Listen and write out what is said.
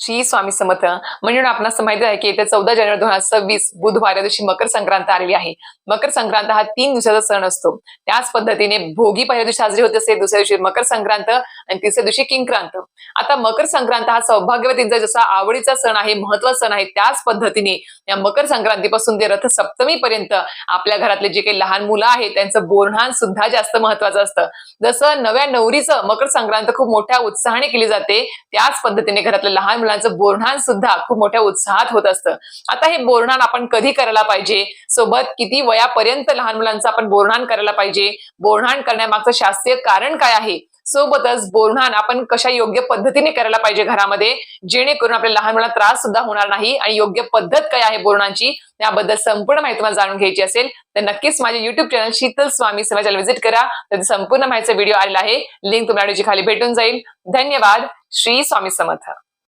श्री स्वामी समर्थ. म्हणजे म्हणून आपणास माहिती आहे की येत्या चौदा जानेवारी दोन हजार सव्वीस बुधवार या दिवशी मकर संक्रांत आलेली आहे. मकर संक्रांत हा तीन दिवसाचा सण असतो. त्याच पद्धतीने भोगी पहिल्या दिवशी साजरी होत असते दुसऱ्या दिवशी मकर संक्रांत आणि तिसऱ्या दिवशी किंक्रांत. आता मकर संक्रांत हा सौभाग्यवतींचा जसा आवडीचा सण आहे महत्त्वाचा सण आहे त्याच पद्धतीने या मकर संक्रांतीपासून ते रथ सप्तमी पर्यंत आपल्या घरातले जे काही लहान मुलं आहेत त्यांचं बोरणान सुद्धा जास्त महत्वाचं असतं. जसं नव्या नवरीचं मकर संक्रांत खूप मोठ्या उत्साहाने केली जाते त्याच पद्धतीने घरातलं लहान मुलांचं बोरणान सुद्धा खूप मोठ्या उत्साहात होत असतं. आता हे बोरणान आपण कधी करायला पाहिजे? सोबत किती वयापर्यंत लहान मुलांचं आपण बोरणान करायला पाहिजे? बोरणान करण्यामागचं शास्त्रीय कारण काय आहे? सोबतच बोरणान आपण कशा योग्य पद्धतीने करायला पाहिजे घरामध्ये? जेणेकरून आपल्या लहान मुलांना त्रास सुद्धा होणार नाही आणि योग्य पद्धत काय आहे बोरणांची याबद्दल संपूर्ण माहिती तुम्हाला जाणून घ्यायची असेल तर नक्कीच माझे युट्यूब चॅनल शीतल स्वामी समाजाला व्हिजिट करा. तर संपूर्ण माहितीचा व्हिडिओ आलेला आहे. लिंक तुम्हाला खाली भेटून जाईल. धन्यवाद. श्री स्वामी समर्थ.